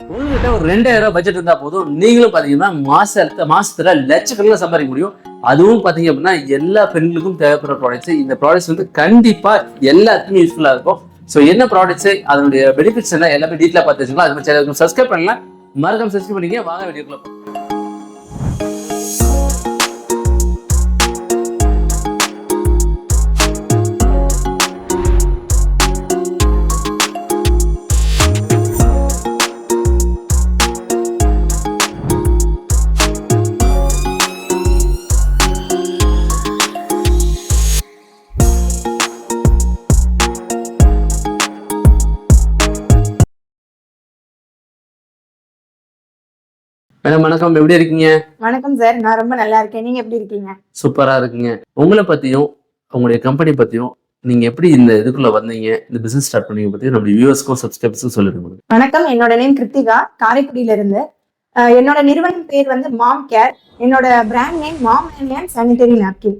உங்ககிட்ட ஒரு ரெண்டாயிரம் ரூபாய் பட்ஜெட் இருந்தா போதும். நீங்களும் பாத்தீங்கன்னா மாசத்துல மாசத்துல லட்சக்கணக்கில் சம்பாதிக்க முடியும். அதுவும் பாத்தீங்க அப்படின்னா எல்லா பெண்களுக்கும் தேவைப்படுற ப்ராடக்ட்ஸ் இந்த ப்ராடக்ட்ஸ் வந்து கண்டிப்பா எல்லாத்துக்குமே யூஸ்ஃபுல்லா இருக்கும். ஸோ என்ன ப்ராடக்ட்ஸ் அதனுடைய பெனிஃபிட்ஸ் என்ன? எல்லாமே டீட்டெயிலாக பார்த்து வச்சுக்கலாம். அது மாதிரி சப்ஸ்கிரைப் பண்ணலாம். மறக்காம சப்ஸ்கிரைப் பண்ணிக்க வாங்க வீடியோக்குள்ள மேடம் வணக்கம். எப்படி இருக்கீங்க? வணக்கம் சார். நான் ரொம்ப நல்லா இருக்கேன். நீங்க எப்படி இருக்கீங்க? சூப்பரா இருக்குங்க. உங்களை பத்தியும் உங்களுடைய கம்பெனி பத்தியும் நீங்க எப்படி இந்த இதுக்குள்ள வந்தீங்க? இந்த பிசினஸ் ஸ்டார்ட் பண்ணீங்க பத்தியும் நம்ம வியூவர்ஸ்க்கும் சப்ஸ்கிரைபர்ஸ்க்கும் சொல்லிடுங்க வணக்கம். என்னோட நேம் கிருத்திகா. காரைக்குடியில இருந்து என்னோட நிறுவனம் பேர் வந்து மாம் கேர் என்னோட brand name mom and sanitary napkin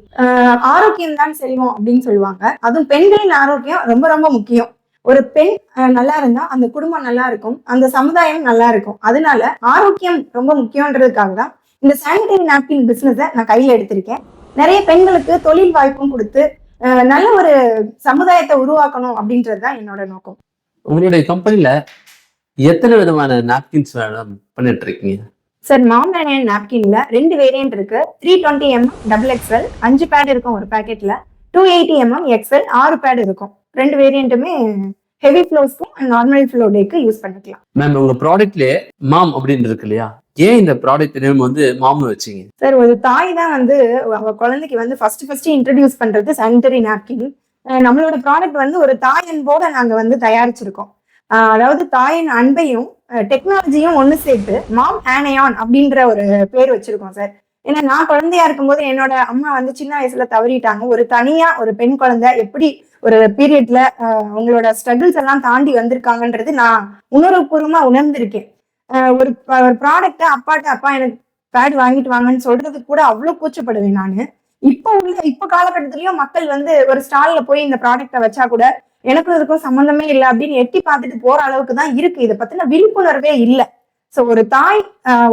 ஆரோக்கியம் தான் செல்வம் அப்படின்னு சொல்லுவாங்க. அதுவும் பெண்களின் ஆரோக்கியம் ரொம்ப ரொம்ப முக்கியம். ஒரு பெண் நல்லா இருந்தா அந்த குடும்பம் நல்லா இருக்கும் அந்த சமுதாயம் நல்லா இருக்கும். அதனால ஆரோக்கியம் ரொம்ப முக்கியன்றதுக்காக தான் இந்த சானிடரி நாப்கின் பிசினஸை நான் கையில எடுத்திருக்கேன். நிறைய பெண்களுக்கு தொழில் வாய்ப்பும் கொடுத்து நல்ல ஒரு சமுதாயத்தை உருவாக்கணும் அப்படின்றது தான் என்னோட நோக்கம். உங்களுடைய கம்பெனில எத்தனை விதமான நாப்கின்ஸ் பண்ணிட்டு இருக்கீங்க சார் மாமன் நாப்கின்ல ரெண்டு வேரியன்ட் இருக்கு. Three twenty M double XL அஞ்சு பேட் இருக்கும் ஒரு பேக்கெட்ல டூ எயிட்டி எம்எம் எக்ஸ்எல் ஆறு பேட் இருக்கும். ரெண்டு வேரியண்ட்டுமே ஹெவி ஃப்ளோஸ்க்கும் நார்மல் ஃப்ளோ டேக்கு யூஸ் பண்ணிக்கலாம். மேம் உங்க ப்ராடக்ட்லயே மாம் அப்படின்னு இருக்கு இல்லையா? ஏன் இந்த ப்ராடக்ட் நேம் வந்து மாம்னு வச்சீங்க? சார் ஒரு தாய் தான் வந்து அவ குழந்தைக்கு வந்து ஃபர்ஸ்ட் ஃபர்ஸ்ட் இன்ட்ரடியூஸ் பண்றது சானிட்டரி நாப்கின் நம்மளோட ப்ராடக்ட் வந்து ஒரு தாய் அன்போட நாங்க வந்து தயாரிச்சிருக்கோம். அதாவது தாயின் அன்பையும் டெக்னாலஜியும் ஒன்று சேர்த்து மாம் ஆனையான் அப்படின்ற ஒரு பேர் வச்சிருக்கோம் சார் ஏன்னா நான் குழந்தையா இருக்கும்போது என்னோட அம்மா வந்து சின்ன வயசுல தவறிட்டாங்க. ஒரு தனியா ஒரு பெண் குழந்தை எப்படி ஒரு பீரியட்ல அவங்களோட ஸ்ட்ரகிள்ஸ் எல்லாம் தாண்டி வந்திருக்காங்கன்றது நான் உணர்வுபூர்வமா உணர்ந்திருக்கேன். ஒரு ஒரு ப்ராடக்ட்டை அப்பாட்ட அப்பா எனக்கு பேட் வாங்கிட்டு வாங்கன்னு சொல்றதுக்கு கூட அவ்வளவு கூச்சப்படுவேன் நான். இப்போ உள்ள இப்போ காலகட்டத்திலயும் மக்கள் வந்து ஒரு ஸ்டால்ல போய் இந்த ப்ராடக்ட்டை வச்சா கூட எனக்கும் இதுக்கும் சம்மந்தமே இல்லை அப்படின்னு எட்டி பார்த்துட்டு போற அளவுக்கு தான் இருக்கு. இதை பத்தின விழிப்புணர்வே இல்லை. சோ ஒரு தாய்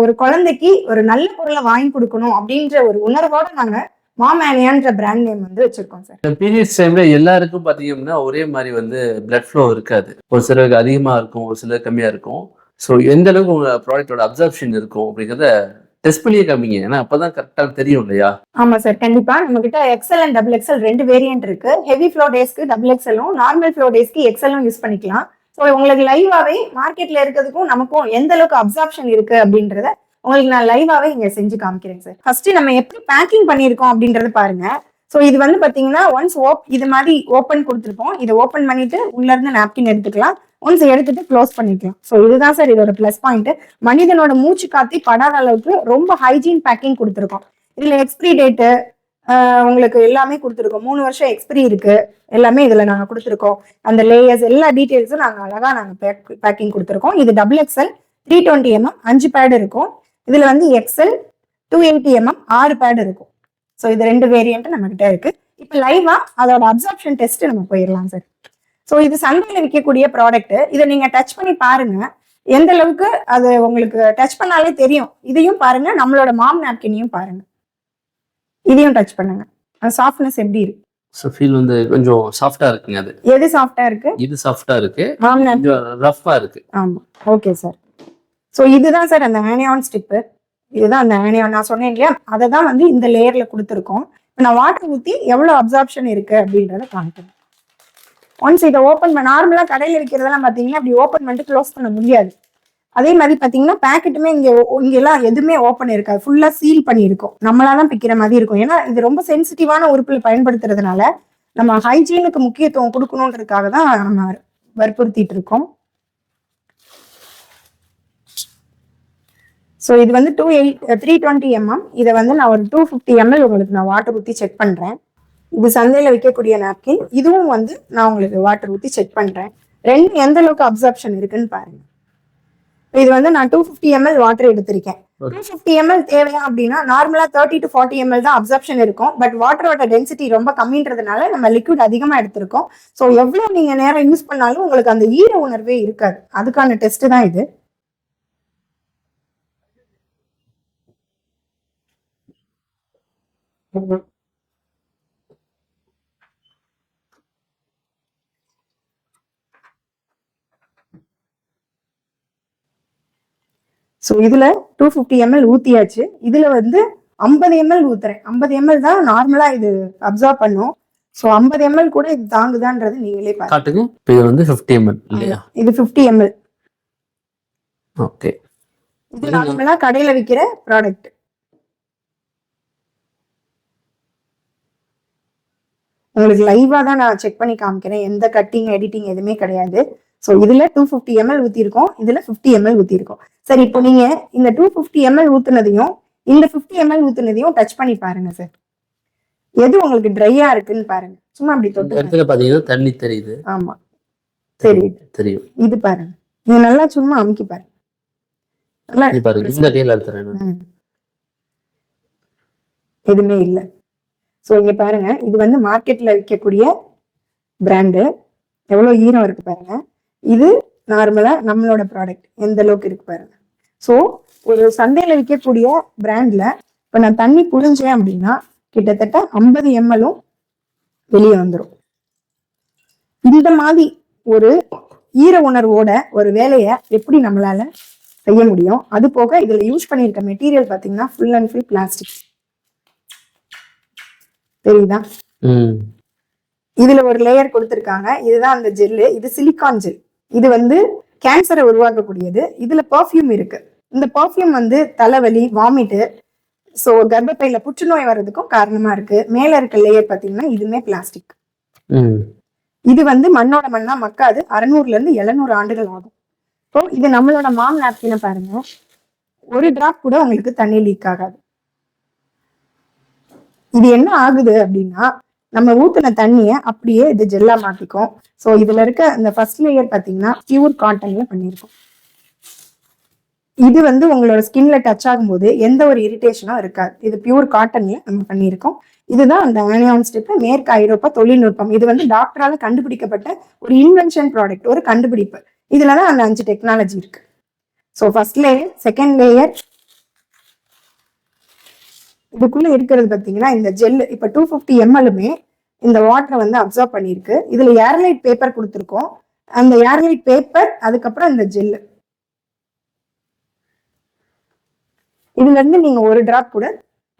ஒரு குழந்தைக்கு ஒரு நல்ல பொருளை வாங்கி கொடுக்கணும் அப்படின்ற ஒரு உணர்வோட நாங்க மாமேனியான்ற பிராண்ட் நேம் வந்து வச்சிருக்கோம் சார் பீரியட்ஸ் டைம்ல எல்லாருக்கும் பாத்தீங்கன்னா ஒரே மாதிரி வந்து பிளட் ஃப்ளோ இருக்காது. ஒரு சிலருக்கு அதிகமா இருக்கும் ஒரு சிலருக்கு கம்மியா இருக்கும். ஸோ எந்த அளவுக்கு உங்க ப்ராடக்டோட அப்சர்ப்ஷன் இருக்கும் அப்படிங்கிறத டெஸ்ட் பண்ணியே காமிங்க. ஏன்னா அப்பதான் கரெக்டா தெரியும் இல்லையா? ஆமா சார் கண்டிப்பா. நம்ம கிட்ட எக்ஸல் அண்ட் டபுள் எக்ஸல் ரெண்டு வேரியன்ட் இருக்கு. ஹெவி ஃப்ளோ டேஸ்க்கு டபுள் எக்ஸலும் நார்மல் ஃப்ளோ டேஸ்க்கு எக்ஸலும் யூஸ் பண்ணிக்கலாம். ஸோ உங்களுக்கு லைவாகவே மார்க்கெட்ல இருக்கிறதுக்கும் நமக்கும் எந்த அளவுக்கு அப்சார்ப்ஷன் இருக்கு அப்படின்றத உங்களுக்கு நான் லைவாகவே இங்கே செஞ்சு காமிக்கிறேன் சார் ஃபர்ஸ்ட் நம்ம எப்படி பேக்கிங் பண்ணியிருக்கோம் அப்படின்றத பாருங்க. ஸோ இது வந்து பார்த்தீங்கன்னா ஒன்ஸ் ஓப் இது மாதிரி ஓப்பன் கொடுத்துருப்போம். இதை ஓப்பன் பண்ணிட்டு உள்ளேருந்து நாப்கின் எடுத்துக்கலாம். ஒன்ஸ் எடுத்துட்டு க்ளோஸ் பண்ணிக்கலாம். ஸோ இதுதான் சார் இதோட ப்ளஸ் பாயிண்ட் மனிதனோட மூச்சு காத்தி படாத அளவுக்கு ரொம்ப ஹைஜீன் பேக்கிங் கொடுத்துருக்கோம். இதில் எக்ஸ்பிரி டேட்டு உங்களுக்கு எல்லாமே கொடுத்துருக்கோம். மூணு வருஷம் எக்ஸ்பிரி இருக்கு. எல்லாமே இதில் நாங்கள் கொடுத்துருக்கோம். அந்த லேயர்ஸ் எல்லா டீட்டெயில்ஸும் நாங்கள் அழகாக நாங்கள் பேக் பேக்கிங் கொடுத்துருக்கோம். இது double XL three twenty MM அஞ்சு பேடு இருக்கும். இதில் வந்து எக்ஸ்எல் டூ எயிட்டி எம்எம் ஆறு பேடு இருக்கும். ஸோ இது ரெண்டு வேரியண்ட்டு நம்மக்கிட்ட இருக்கு. இப்போ லைவா அதோட அப்சார்ப்ஷன் டெஸ்ட் நம்ம போயிடலாம் சார் ஸோ இது சந்தையில் விற்கக்கூடிய ப்ராடக்ட் இதை நீங்கள் டச் பண்ணி பாருங்க. எந்த அளவுக்கு அது உங்களுக்கு டச் பண்ணாலே தெரியும். இதையும் பாருங்க. நம்மளோட மாம் நாப்கினையும் பாருங்க. இதையும் டச் பண்ணுங்க. சாஃப்ட்னஸ் எப்படி இருக்கு? ஸோ ஃபீல் வந்து கொஞ்சம் சாஃப்டா இருக்குங்க அது. எது சாஃப்டா இருக்கு? இது சாஃப்டா இருக்கு. ரஃப்பா இருக்கு. ஆமா. ஓகே சார் ஸோ இதுதான் சார் அந்த ஆனியான் ஸ்டிப்பு இதுதான் அந்த ஆனியான் நான் சொன்னேன் இல்லையா? அதை தான் வந்து இந்த லேயர்ல கொடுத்துருக்கோம். இப்போ நான் வாட்டர் ஊற்றி எவ்வளோ அப்சார்ப்ஷன் இருக்கு அப்படின்றத காமிக்கிறேன். ஒன்ஸ் இதை ஓப்பன் பண்ண நார்மலாக கடையில் விற்கிறதெல்லாம் பார்த்தீங்கன்னா அப்படி ஓப்பன் பண்ணிட்டு க்ளோஸ் பண்ண முடியாது. அதே மாதிரி பார்த்தீங்கன்னா பேக்கெட்டுமே இங்கே இங்கெல்லாம் எதுவுமே ஓப்பன் இருக்காது. ஃபுல்லாக சீல் பண்ணியிருக்கோம். நம்மளா தான் பிக்கிற மாதிரி இருக்கும். ஏன்னா இது ரொம்ப சென்சிட்டிவான உறுப்பில் பயன்படுத்துறதுனால நம்ம ஹைஜீனுக்கு முக்கியத்துவம் கொடுக்கணுன்றதுக்காக தான் நம்ம வற்புறுத்திட்டு இருக்கோம். ஸோ இது வந்து two eight three twenty MM இதை வந்து நான் ஒரு டூ ஃபிஃப்டி எம்எல் உங்களுக்கு நான் வாட்டர் ஊற்றி செக் பண்ணுறேன் இது சந்தையில் விற்கக்கூடிய நாப்கின் இதுவும் வந்து நான் உங்களுக்கு வாட்டர் ஊற்றி செக் பண்ணுறேன் ரெண்டு எந்த அளவுக்கு அப்சர்ப்ஷன் இருக்குன்னு பாருங்கள் இது வந்து நான் டூ ஃபிஃப்டி எம்எல் வாட்டர் எடுத்திருக்கேன். டூ ஃபிஃப்டி எம்எல் தேவையா அப்படின்னா நார்மலா தேர்ட்டி டு ஃபார்ட்டி எம்எல் தான் அப்சர்ப்ஷன் இருக்கும். பட் வாட்டரோட டென்சிட்டி ரொம்ப கம்மின்றதுனால நம்ம லிக்விட் அதிகமா எடுத்திருக்கோம். ஸோ எவ்வளவு நீங்க நேரம் யூஸ் பண்ணாலும் உங்களுக்கு அந்த ஈர உணர்வே இருக்காது. அதுக்கான டெஸ்ட் தான் இது. Mm-hmm. ஸோ இதுல டூ ஃபிஃப்டி எம்எல் ஊத்தியாச்சு. இதுல வந்து ஐம்பது எம்எல் ஊத்துறேன். ஐம்பது எம்எல் தான் நார்மலா இது அப்சர்வ் பண்ணும். ஸோ ஐம்பது எம்எல் கூட இது தாங்குதான்றது நீங்களே பாருங்க. காட்டுங்க. இப்போ இது வந்து ஃபிஃப்டி எம்எல் இல்லையா? இது ஃபிஃப்டி எம்எல் ஓகே இது நார்மலா கடையில விற்கிற ப்ராடக்ட் உங்களுக்கு லைவா தான் நான் செக் பண்ணி காமிக்கிறேன். எந்த கட்டிங் எடிட்டிங் எதுவுமே கிடையாது. ஸோ இதுல டூ ஃபிஃப்டி எம்எல் ஊத்திருக்கோம் இதுல ஃபிஃப்டி எம்எல் ஊத்திருக்கோம் சரி இப்போ நீங்க இந்த டூ ஃபிஃப்டி எம்எல் ஊத்துனதையும் இந்த ஃபிஃப்டி எம்எல் ஊத்துனதையும் டச் பண்ணி பாருங்க சார் எது உங்களுக்கு ட்ரையா இருக்குன்னு பாருங்க. சும்மா அப்படி தொட்டு இடத்துல பாத்தீங்கன்னா தண்ணி தெரியுது. ஆமா. சரி. தெரியும். இது பாருங்க. இது நல்லா சும்மா அமுக்கி பாருங்க. நல்லா பாருங்க. இந்த கையில அழுத்துறேன். எதுவுமே இல்லை. ஸோ இங்க பாருங்க. இது வந்து மார்க்கெட்ல விற்கக்கூடிய பிராண்டு எவ்வளோ ஈரம் இருக்கு பாருங்க. இது நார்மலா நம்மளோட ப்ராடக்ட் எந்த அளவுக்கு இருக்கு பாருங்க. ஸோ ஒரு சந்தையில விற்கக்கூடிய பிராண்ட்ல இப்போ நான் தண்ணி புழிஞ்சேன் அப்படின்னா கிட்டத்தட்ட ஐம்பது எம்எல்லும் வெளியே வந்துடும் இந்த மாதிரி ஒரு ஈர உணர்வோட ஒரு வேலையை எப்படி நம்மளால செய்ய முடியும்? அது போக இதுல யூஸ் பண்ணியிருக்க மெட்டீரியல் பாத்தீங்கன்னா ஃபுல் அண்ட் ஃபுல் பிளாஸ்டிக் தெரியுதா? இதுல ஒரு லேயர் கொடுத்துருக்காங்க. இதுதான் அந்த ஜெல்லு இது சிலிக்கான் ஜெல் இது வந்து கேன்சரை உருவாக்கக்கூடியது. இதுல பர்ஃப்யூம் இருக்கு. இந்த பர்ஃப்யூம் வந்து தலைவலி வாமிட்டு ஸோ கர்ப்பப்பையில புற்றுநோய் வர்றதுக்கும் காரணமா இருக்கு. மேல இருக்க லேயர் பாத்தீங்கன்னா இதுவுமே பிளாஸ்டிக் இது வந்து மண்ணோட மண்ணா மக்காது. அறுநூறுல இருந்து எழுநூறு ஆண்டுகள் ஆகும். இப்போ இது நம்மளோட மாம் நாப்கினை பாருங்க. ஒரு டிராப் கூட உங்களுக்கு தண்ணி லீக் ஆகாது. இது என்ன ஆகுது அப்படின்னா நம்ம ஊத்தின தண்ணியை அப்படியே இது ஜெல்லா மாத்திக்கும் ஸோ இதுல இருக்க அந்த ஃபர்ஸ்ட் லேயர் பாத்தீங்கன்னா பியூர் காட்டன்ல பண்ணியிருக்கோம் இது வந்து உங்களோட ஸ்கின்ல டச் ஆகும்போது எந்த ஒரு இரிட்டேஷனும் இருக்காது. இது பியூர் காட்டன்ல நம்ம பண்ணியிருக்கோம் இதுதான் அந்த ஆனியான் ஸ்டெப் மேற்கு ஐரோப்பா தொழில்நுட்பம். இது வந்து டாக்டரால கண்டுபிடிக்கப்பட்ட ஒரு இன்வென்ஷன் ப்ராடக்ட் ஒரு கண்டுபிடிப்பு. இதுலதான் அந்த அஞ்சு டெக்னாலஜி இருக்கு. So first layer second layer இதுக்குள்ள இருக்கிறது பார்த்தீங்கன்னா இந்த ஜெல் இப்போ டூ ஃபிஃப்டி எம்எல்லுமே இந்த வாட்டரை வந்து அப்சர்வ் பண்ணியிருக்கு. இதில் ஏர்லைட் பேப்பர் கொடுத்துருக்கோம். அந்த ஏர்லைட் பேப்பர் அதுக்கப்புறம் இந்த ஜெல்லு இதுலேருந்து நீங்கள் ஒரு ட்ராப் கூட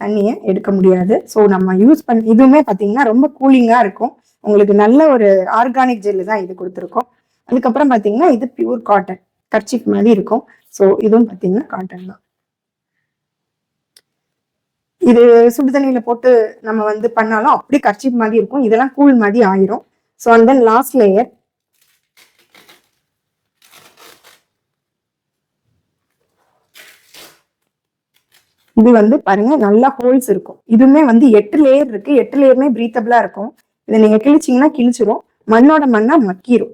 தண்ணியை எடுக்க முடியாது. ஸோ நம்ம யூஸ் பண்ணி இதுவுமே பார்த்தீங்கன்னா ரொம்ப கூலிங்காக இருக்கும். உங்களுக்கு நல்ல ஒரு ஆர்கானிக் ஜெல்லு தான் இது கொடுத்துருக்கோம். அதுக்கப்புறம் பார்த்தீங்கன்னா இது பியூர் காட்டன் கர்ச்சிப் மாதிரி இருக்கும். ஸோ இதுவும் பார்த்தீங்கன்னா காட்டன் தான். இது சுடுதண்ணியில் போட்டு நம்ம வந்து பண்ணாலும் அப்படியே கர்ச்சி மாதிரி இருக்கும். இதெல்லாம் கூல் மாதிரி ஆயிரும். So and then last layer இது வந்து பாருங்க நல்லா ஹோல்ஸ் இருக்கும். இதுவுமே வந்து எட்டு லேயர் இருக்கு. எட்டு லேயருமே பிரீத்தபிளா இருக்கும். இதை நீங்க கிழிச்சிங்கன்னா கிழிச்சிரும். மண்ணோட மண்ணா மக்கிரும்.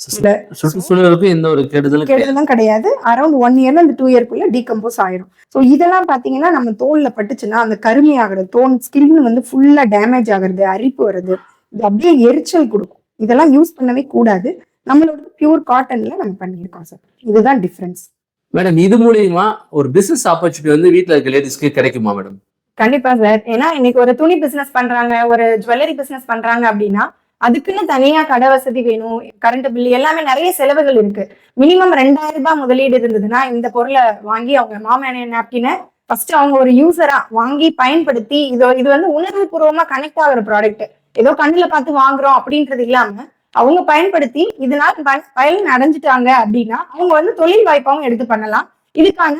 சுற்றுச்சூழலுக்கும் எந்த ஒரு கெடுதலும். கெடுதலும் கிடையாது. அரௌண்ட் ஒன் இயர்ல அந்த டூ இயர்க்குள்ள டீகம்போஸ் ஆயிரும். ஸோ இதெல்லாம் பாத்தீங்கன்னா நம்ம தோல்ல பட்டுச்சுன்னா அந்த கருமை ஆகுறது தோல் ஸ்கின் வந்து ஃபுல்லா டேமேஜ் ஆகுறது அரிப்பு வருது. இது அப்படியே எரிச்சல் கொடுக்கும். இதெல்லாம் யூஸ் பண்ணவே கூடாது. நம்மளோட பியூர் காட்டன்ல நம்ம பண்ணியிருக்கோம் சார் இதுதான் டிஃபரன்ஸ் மேடம் இது மூலியமா ஒரு பிசினஸ் ஆப்பர்ச்சுனிட்டி வந்து வீட்ல இருக்க லேடிஸ்க்கு கிடைக்குமா மேடம் கண்டிப்பா சார் ஏன்னா இன்னைக்கு ஒரு துணி பிசினஸ் பண்றாங்க ஒரு ஜுவல்லரி பிசினஸ் பண்றாங்க அப்படின்னா அதுக்குன்னு தனியா கடை வசதி வேணும் கரண்ட் பில் எல்லாமே நிறைய செலவுகள் இருக்கு. மினிமம் ரெண்டாயிரம் ரூபாய் முதலீடு இருந்ததுன்னா இந்த பொருளை வாங்கி அவங்க மாமேனைய நாப்கினை ஃபர்ஸ்ட் அவங்க ஒரு யூசரா வாங்கி பயன்படுத்தி இதோ இது வந்து உணர்வு பூர்வமா கனெக்ட் ஆகுற ப்ராடக்ட் ஏதோ கண்ணுல பார்த்து வாங்குறோம் அப்படின்றது இல்லாம அவங்க பயன்படுத்தி இதனால பயன் அடைஞ்சிட்டாங்க அப்படின்னா அவங்க வந்து தொழில் வாய்ப்பாகவும் எடுத்து பண்ணலாம். இதுக்கான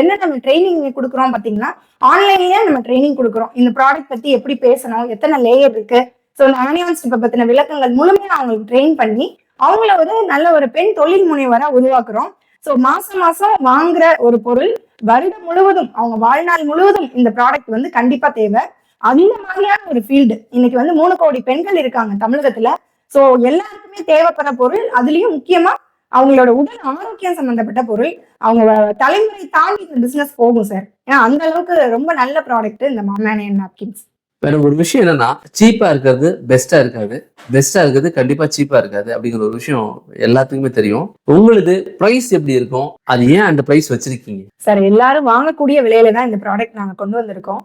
என்ன நம்ம ட்ரைனிங் கொடுக்குறோம் பார்த்தீங்கன்னா ஆன்லைன்லயே நம்ம ட்ரைனிங் கொடுக்குறோம். இந்த ப்ராடக்ட் பத்தி எப்படி பேசணும் எத்தனை லேயர் இருக்கு ஸோ இந்த ஆனியான் பத்தின விளக்கங்கள் முழுமையாக அவங்களுக்கு ட்ரெயின் பண்ணி அவங்கள ஒரு நல்ல ஒரு பெண் தொழில் முனைவரா உருவாக்குறோம். ஸோ மாசம் மாசம் வாங்குற ஒரு பொருள் வருடம் முழுவதும் அவங்க வாழ்நாள் முழுவதும் இந்த ப்ராடக்ட் வந்து கண்டிப்பா தேவை. அந்த மாதிரியான ஒரு ஃபீல்டு இன்னைக்கு வந்து மூணு கோடி பெண்கள் இருக்காங்க தமிழகத்துல. ஸோ எல்லாருக்குமே தேவைப்படுற பொருள் அதுலயும் முக்கியமா அவங்களோட உடல் ஆரோக்கியம் சம்பந்தப்பட்ட பொருள். அவங்க தலைமுறை தாண்டி இந்த பிசினஸ் போகும் சார் ஏன்னா அந்த அளவுக்கு ரொம்ப நல்ல ப்ராடக்ட் இந்த மாமேனியன் நாப்கின்ஸ் வேற ஒரு விஷயம் என்னன்னா சீப்பா இருக்கிறது பெஸ்டா இருக்காது. பெஸ்டா இருக்கிறது கண்டிப்பா சீப்பா இருக்காது அப்படிங்கிற ஒரு விஷயம் எல்லாத்துக்குமே தெரியும். உங்களுக்கு பிரைஸ் எப்படி இருக்கும்? அது ஏன் அந்த பிரைஸ் வச்சிருக்கீங்க? சார் எல்லாரும் வாங்கக்கூடிய விலையில தான் இந்த ப்ராடக்ட் நாங்க கொண்டு வந்திருக்கோம்.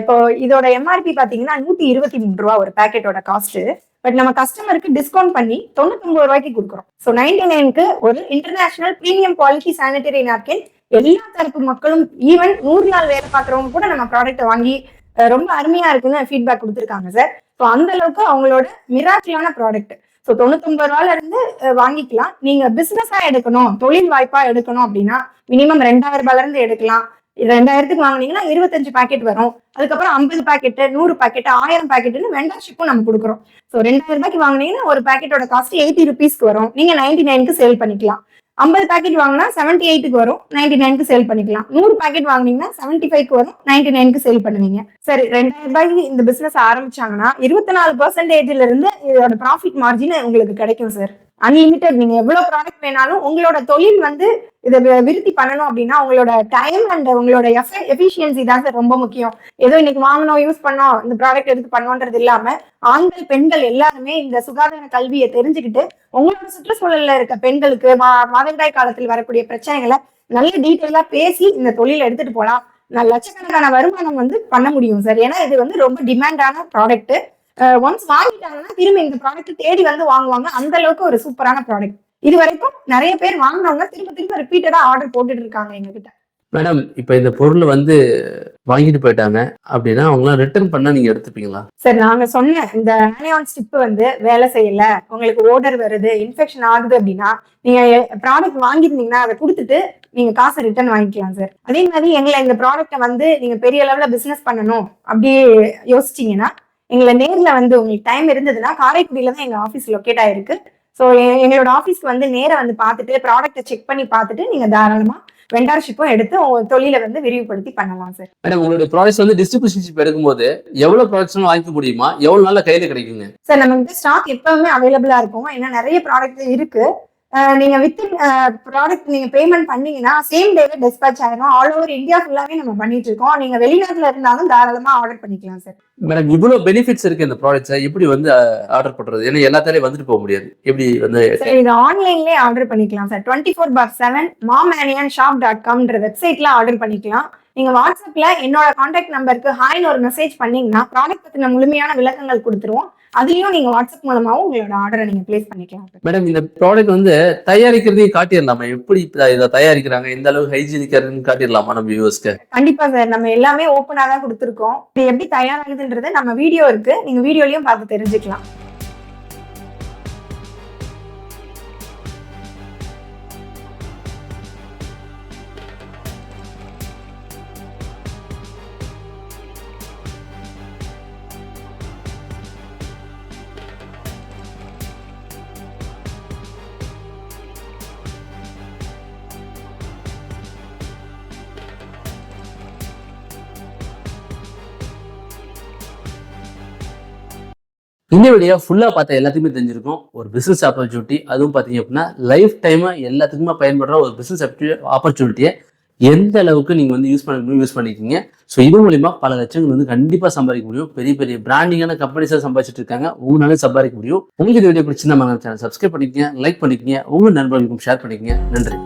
இப்போ இதோட எம்ஆர்பி பாத்தீங்கன்னா நூத்தி இருபத்தி மூணு ரூபா ஒரு பேக்கெட்டோட காஸ்ட் பட் நம்ம கஸ்டமருக்கு டிஸ்கவுண்ட் பண்ணி தொண்ணூத்தொன்பது ரூபாய்க்கு கொடுக்குறோம். ஸோ நைன்டி நைனுக்கு ஒரு international premium quality sanitary napkin எல்லா தரப்பு மக்களும் ஈவன் நூறு நாள் வேலை பார்க்குறவங்க கூட நம்ம ப்ராடக்ட்டை வாங்கி ரொம்ப அருமையா இருக்குன்னு ஃபீட்பேக் கொடுத்துருக்காங்க சார் ஸோ அந்த அளவுக்கு அவங்களோட மிராக்கிளான ப்ராடக்ட் ஸோ தொண்ணூத்தொன்பது ரூபால இருந்து வாங்கிக்கலாம். நீங்க பிசினஸா எடுக்கணும் தொழில் வாய்ப்பா எடுக்கணும் அப்படின்னா மினிமம் ரெண்டாயிரம் ரூபாயில இருந்து எடுக்கலாம். ரெண்டாயிரத்துக்கு வாங்குனீங்கன்னா இருபத்தஞ்சு பாக்கெட் வரும். அதுக்கப்புறம் ஐம்பது பாக்கெட் நூறு பாக்கெட் ஆயிரம் பாக்கெட்னு மெம்பர்ஷிப்பும் நம்ம கொடுக்குறோம். ஸோ ரெண்டாயிரம் ரூபாய்க்கு வாங்குனீங்கன்னா ஒரு பாக்கெட்டோட காஸ்ட் எயிட்டி ருபீஸ்க்கு வரும். நீங்க நைன்டி நைனுக்கு சேல் பண்ணிக்கலாம். ஐம்பது பேக்கெட் வாங்கினா செவன்டி எயிட்டுக்கு வரும். நைன்டி நைனுக்கு சேல் பண்ணிக்கலாம். நூறு பாக்கெட் வாங்குனீங்கன்னா செவன்டி ஃபைவ்க்கு வரும். நைன்டி நைனுக்கு சேல் பண்ணுவீங்க. சரி ரெண்டாயிரம் ரூபாய்க்கு இந்த பிசினஸ் ஆரம்பிச்சாங்கன்னா இருபத்தி நாலு பர்சன்டேஜ்ல இருந்து இதோட ப்ராஃபிட் மார்ஜின் உங்களுக்கு கிடைக்கும் சார் அன்லிமிட்டட் நீங்க எவ்வளவு ப்ராடக்ட் வேணாலும் உங்களோட தொழில் வந்து இதை வி- விருத்தி பண்ணணும் அப்படின்னா உங்களோட டைம் அண்ட் உங்களோட எஃபிஷியன்சி தான் சார் ரொம்ப முக்கியம். ஏதோ இன்னைக்கு வாங்கணும் யூஸ் பண்ணோம் இந்த ப்ராடக்ட் எடுத்து பண்ணோன்றது இல்லாம ஆண்கள் பெண்கள் எல்லாருமே இந்த சுகாதார கல்வியை தெரிஞ்சுக்கிட்டு உங்களோட சுற்றுச்சூழல்ல இருக்க பெண்களுக்கு மா- மாதவிடாய் காலத்தில் வரக்கூடிய பிரச்சனைகளை நல்ல டீட்டெயிலா பேசி இந்த தொழிலை எடுத்துட்டு போலாம். நான் லட்சக்கணக்கான வருமானம் வந்து பண்ண முடியும் சார் ஏன்னா இது வந்து ரொம்ப டிமாண்டான ப்ராடக்ட் ஒன்ஸ் வாங்கிட்டாங்கன்னா திரும்ப இந்த ப்ராடக்ட் தேடி வந்து வாங்குவாங்க. அந்த அளவுக்கு ஒரு சூப்பரான ப்ராடக்ட் இது வரைக்கும் நிறைய பேர் வாங்கினவங்க திரும்ப திரும்ப ரிப்பீட்டடா ஆர்டர் போட்டுட்டு இருக்காங்க எங்ககிட்ட. மேடம் இப்போ இந்த பொருள் வந்து வாங்கிட்டு போயிட்டாங்க அப்படின்னா அவங்களாம் ரிட்டர்ன் பண்ணா நீங்க எடுத்துப்பீங்களா? சார் நாங்க சொன்ன இந்த ஆனியான் ஸ்டிப் வந்து வேலை செய்யல. உங்களுக்கு ஓடர் வருது இன்ஃபெக்ஷன் ஆகுது அப்படின்னா நீங்க ப்ராடக்ட் வாங்கிருந்தீங்கன்னா அதை கொடுத்துட்டு நீங்க காசை ரிட்டர்ன் வாங்கிக்கலாம் சார் அதே மாதிரி எங்களை இந்த ப்ராடக்ட்டை வந்து நீங்க பெரிய லெவல்ல பிசினஸ் பண்ணணும் அப்படியே யோசிச்சீங்கன்னா எங்களை நேர்ல வந்து உங்களுக்கு டைம் இருந்ததுன்னா காரைக்குடியில தான் எங்க ஆஃபீஸ் லொக்கேட் ஆயிருக்கு. ஸோ எங்களோட ஆஃபீஸ்க்கு வந்து நேரா வந்து பார்த்துட்டு ப்ராடக்ட்டை செக் பண்ணி பார்த்துட்டு நீங்க தாராளமா வெண்டார்ஷிப்பும் எடுத்து உங்க தொழிலை வந்து விரிவுபடுத்தி பண்ணலாம் சார் மேடம் உங்களுடைய ப்ராடக்ட்ஸ் வந்து டிஸ்ட்ரிபியூஷன்ஷிப் எடுக்கும்போது எவ்வளவு ப்ராடக்ட்ஸ் வாங்கிக்க முடியுமா? எவ்வளவு நாள்ல கையில கிடைக்குங்க? சார் நம்ம கிட்ட ஸ்டாக் எப்பவுமே அவைலபிளா இருக்கும். ஏன்னா நிறைய ப்ராடக்ட் இருக்கு. நீங்க வித்தின் ப்ராடக்ட் நீங்க பேமெண்ட் பண்ணீங்கன்னா சேம் டேவே டிஸ்பேச் ஆயிரும். ஆல் ஓவர் இந்தியா ஃபுல்லாவே நம்ம பண்ணிட்டு இருக்கோம். நீங்க வெளிநாட்டுல இருந்தாலும் தாராளமா ஆர்டர் பண்ணிக்கலாம் சார் மேடம் இவ்வளவு பெனிஃபிட்ஸ் இருக்கு இந்த ப்ராடக்ட்ஸை எப்படி வந்து ஆர்டர் பண்றது? ஏன்னா எல்லாத்தாலையும் வந்துட்டு போக முடியாது. எப்படி வந்து சார் இது ஆன்லைன்லயே ஆர்டர் பண்ணிக்கலாம் sir twenty four by seven மாமேனியன் shop dot காம்ன்ற வெப்சைட்ல ஆர்டர் பண்ணிக்கலாம். நீங்க வாட்ஸ்அப்ல என்னோட கான்டாக்ட் நம்பருக்கு ஹாய்னு ஒரு மெசேஜ் பண்ணீங்கன்னா ப்ராடக்ட் பத்தின முழுமையான விளக்கங்கள் கொடுத்துருவோம். அதுலயும் நீங்க வாட்ஸ்அப் மூலமாவும் உங்களோட ஆர்டரை நீங்க பிளேஸ் பண்ணிக்கலாம். மேடம் இந்த ப்ராடக்ட் வந்து தயாரிக்கிறதையும் காட்டிடலாமா? எப்படி இதை தயாரிக்கிறாங்க? எந்த அளவுக்கு ஹைஜீனிக்கா இருக்குன்னு காட்டிடலாமா நம்ம வியூவர்ஸ்க்கு கண்டிப்பா சார் நம்ம எல்லாமே ஓப்பனா தான் கொடுத்துருக்கோம். இது எப்படி தயாராகுதுன்றது நம்ம வீடியோ இருக்கு. நீங்க வீடியோலயும் பார்த்து தெரிஞ்சுக்கலாம். இந்த வீடியோ ஃபுல்லாக பார்த்தா எல்லாத்துக்குமே தெரிஞ்சிருக்கும். ஒரு பிஸ்னஸ் ஆப்பர்ச்சுனிட்டி அதுவும் பார்த்தீங்க அப்படின்னா லைஃப் டைமை எல்லாத்துக்குமே பயன்படுற ஒரு பிஸ்னஸ் ஆப்பர்ச்சுனிட்டியை எந்த அளவுக்கு நீங்கள் வந்து யூஸ் பண்ண முடியும் யூஸ் பண்ணிக்கிங்க ஸோ இது மூலிமா பல லட்சங்கள் வந்து கண்டிப்பாக சம்பாதிக்க முடியும். பெரிய பெரிய பிராண்டிங்கான கம்பெனிஸாக சம்பாதிச்சிட்டு இருக்காங்க. உங்களால சம்பாதிக்க முடியும். உங்களுக்கு இந்த வீடியோ பிடிச்சிருந்தா சேனல் சப்ஸ்கிரைப் பண்ணிக்கங்க லைக் பண்ணிக்கங்க. உங்கள் நண்பர்களுக்கும் ஷேர் பண்ணிக்கங்க. நன்றி.